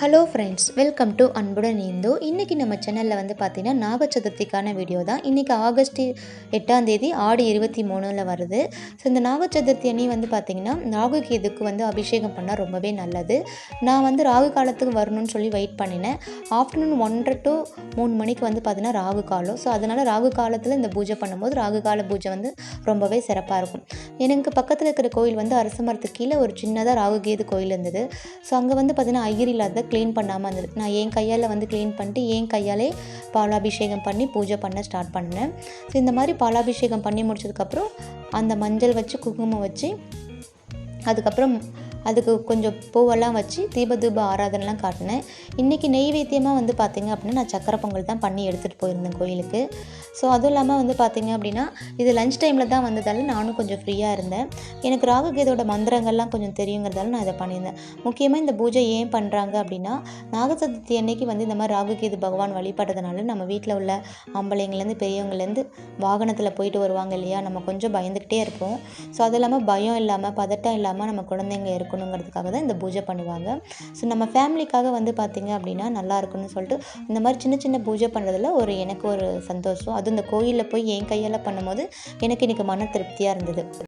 Hello friends welcome to அன்புடன் இந்து இன்றைக்கி நம்ம சேனலில் வந்து பார்த்திங்கன்னா நாக சதுர்த்திக்கான வீடியோ தான். இன்றைக்கி ஆகஸ்ட் எட்டாம் தேதி ஆடி இருபத்தி மூணில் வருது. ஸோ இந்த நாக சதுர்த்தி அணி வந்து பார்த்திங்கன்னா ராகு கேதுக்கு வந்து அபிஷேகம் பண்ணால் ரொம்பவே நல்லது. நான் வந்து ராகு காலத்துக்கு வரணும்னு சொல்லி வெயிட் பண்ணினேன். ஆஃப்டர்நூன் ஒன்றரை டு மூணு மணிக்கு வந்து பார்த்திங்கன்னா ராகு காலம். ஸோ அதனால் ராகு காலத்தில் இந்த பூஜை பண்ணும்போது ராகு கால பூஜை வந்து ரொம்பவே சிறப்பாக இருக்கும். எனக்கு பக்கத்தில் இருக்கிற கோயில் வந்து அரச மரத்துக்கு கீழே ஒரு சின்னதாக ராகு கேது கோயில் இருந்தது. ஸோ அங்கே வந்து பார்த்திங்கன்னா ஐயர் இல்லாத க்ளீன் பண்ணாமல் இருந்தது நான் என் கையால் வந்து க்ளீன் பண்ணிட்டு என் கையாலே பாலாபிஷேகம் பண்ணி பூஜை பண்ண ஸ்டார்ட் பண்ணேன். ஸோ இந்த மாதிரி பாலாபிஷேகம் பண்ணி முடிச்சதுக்கப்புறம் அந்த மஞ்சள் வச்சு குங்குமம் வச்சு அதுக்கப்புறம் அதுக்கு கொஞ்சம் பூவெல்லாம் வச்சு தீப தூப ஆராதனைலாம் காட்டினேன். இன்றைக்கி நெய்வேத்தியமாக வந்து பார்த்திங்க அப்படின்னா நான் சக்கரை பொங்கல் தான் பண்ணி எடுத்துகிட்டு போயிருந்தேன் கோயிலுக்கு. ஸோ அதுவும் இல்லாமல் வந்து பார்த்திங்க அப்படின்னா இது லஞ்ச் டைமில் தான் வந்ததால் நானும் கொஞ்சம் ஃப்ரீயாக இருந்தேன். எனக்கு ராகுகேதோட மந்திரங்கள்லாம் கொஞ்சம் தெரியுங்கிறதால நான் இதை பண்ணியிருந்தேன். முக்கியமாக இந்த பூஜை ஏன் பண்ணுறாங்க அப்படின்னா நாக சதுர்த்தி அன்னைக்கு வந்து இந்த மாதிரி ராகுகேது பகவான் வழிபடுறதுனால நம்ம வீட்டில் உள்ள ஆம்பளைங்கலேருந்து பெரியவங்கலேருந்து வாகனத்தில் போயிட்டு வருவாங்க இல்லையா? நம்ம கொஞ்சம் பயந்துக்கிட்டே இருப்போம். ஸோ அது இல்லாமல் பயம் இல்லாமல் பதட்டம் இல்லாமல் நம்ம குழந்தைங்க இருக்கும் இருக்கணுங்கிறதுக்காக தான் இந்த பூஜை பண்ணுவாங்க. ஸோ நம்ம ஃபேமிலிக்காக வந்து பார்த்திங்க அப்படின்னா நல்லா இருக்குன்னு சொல்லிட்டு இந்த மாதிரி சின்ன சின்ன பூஜை பண்ணுறதுல ஒரு எனக்கு ஒரு சந்தோஷம். அதுவும் இந்த கோயிலில் போய் என் கையால் பண்ணும்போது எனக்கு இன்றைக்கி மன திருப்தியாக இருந்தது.